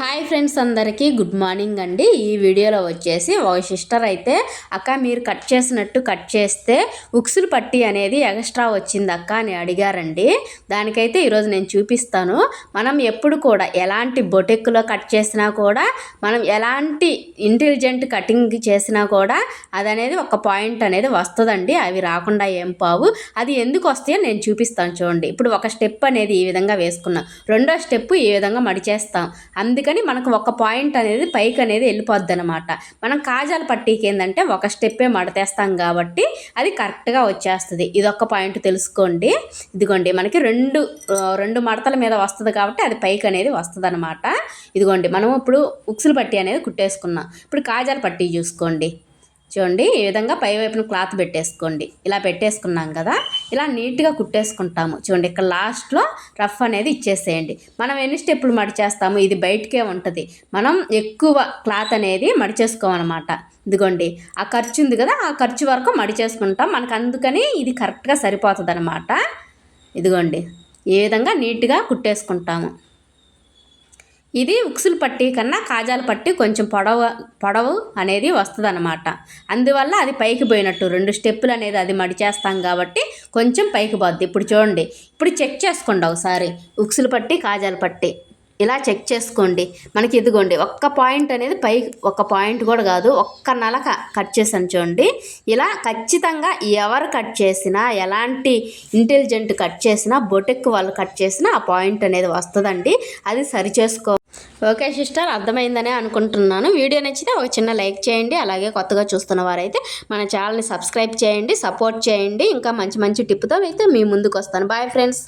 Hi friends అందరికీ good morning అండి. ఈ వీడియోలో వచ్చేసి ఒక సిస్టర్ అయితే అక్క మీరు కట్ చేసినట్టు కట్ చేస్తే ఉక్సులు పట్టి అనేది ఎక్స్ట్రా వచ్చింది అక్క అని అడిగారండి. దానికైతే ఈరోజు నేను చూపిస్తాను. మనం ఎప్పుడు కూడా ఎలాంటి బొటెక్కులో కట్ చేసినా కూడా మనం ఎలాంటి ఇంటెలిజెంట్ కటింగ్ చేసినా కూడా అది అనేది ఒక పాయింట్ అనేది వస్తుందండి. అవి రాకుండా ఏం పావు. అది ఎందుకు వస్తాయో నేను చూపిస్తాను చూడండి. ఇప్పుడు ఒక స్టెప్ అనేది ఈ విధంగా వేసుకున్నాం. రెండో స్టెప్ ఈ విధంగా మడిచేస్తాం. అందుకని మనకు ఒక పాయింట్ అనేది పైకి అనేది వెళ్ళిపోద్ది అనమాట మనం కాజాల పట్టీకి ఏంటంటే ఒక స్టెప్పే మడతేస్తాం కాబట్టి అది కరెక్ట్గా వచ్చేస్తుంది. ఇది ఒక పాయింట్ తెలుసుకోండి. ఇదిగోండి మనకి రెండు రెండు మడతల మీద వస్తుంది కాబట్టి అది పైకి అనేది వస్తుంది అనమాట ఇదిగోండి మనం ఇప్పుడు ఉక్సులు పట్టి అనేది కుట్టేసుకున్నాం. ఇప్పుడు కాజాల పట్టీ చూసుకోండి. చూడండి ఈ విధంగా పై వైపున క్లాత్ పెట్టేసుకోండి. ఇలా పెట్టేసుకున్నాం కదా. ఇలా నీట్గా కుట్టేసుకుంటాము. చూడండి ఇక్కడ లాస్ట్లో రఫ్ అనేది ఇచ్చేసేయండి. మనం ఎన్ని స్టెప్పులు మడిచేస్తాము ఇది బయటకే ఉంటుంది. మనం ఎక్కువ క్లాత్ అనేది మడిచేసుకోమన్నమాట ఇదిగోండి. ఆ ఖర్చు ఉంది కదా ఆ ఖర్చు వరకు మడిచేసుకుంటాం మనకు అందుకని ఇది కరెక్ట్గా సరిపోతుంది అనమాట ఇదిగోండి. ఈ విధంగా నీట్గా కుట్టేసుకుంటాము. ఇది ఉక్సులు పట్టి కన్నా కాజాల పట్టి కొంచెం పొడవు పొడవు అనేది వస్తుందన్నమాట. అందువల్ల అది పైకి పోయినట్టు రెండు స్టెప్పులు అనేది అది మడిచేస్తాం కాబట్టి కొంచెం పైకి పోద్ది. ఇప్పుడు చూడండి ఇప్పుడు చెక్ చేసుకోండి ఒకసారి. ఉక్సులు పట్టి కాజాల పట్టి. ఇలా చెక్ చేసుకోండి. మనకి ఇదిగోండి ఒక్క పాయింట్ అనేది పై ఒక పాయింట్ కూడా కాదు ఒక్క నలక కట్ చేసాను చూడండి. ఇలా ఖచ్చితంగా ఎవరు కట్ చేసినా ఎలాంటి ఇంటెలిజెంట్ కట్ చేసినా బొటెక్ వాళ్ళు కట్ చేసినా ఆ పాయింట్ అనేది వస్తుందండి. అది సరి చేసుకో ఓకే సిస్టర్ అర్థమైందనే అనుకుంటున్నాను. వీడియో నచ్చితే ఒక చిన్న లైక్ చేయండి. అలాగే కొత్తగా చూస్తున్న వారైతే మన ఛానల్ని సబ్స్క్రైబ్ చేయండి సపోర్ట్ చేయండి. ఇంకా మంచి మంచి టిప్తో అయితే మీ ముందుకు వస్తాను బాయ్ ఫ్రెండ్స్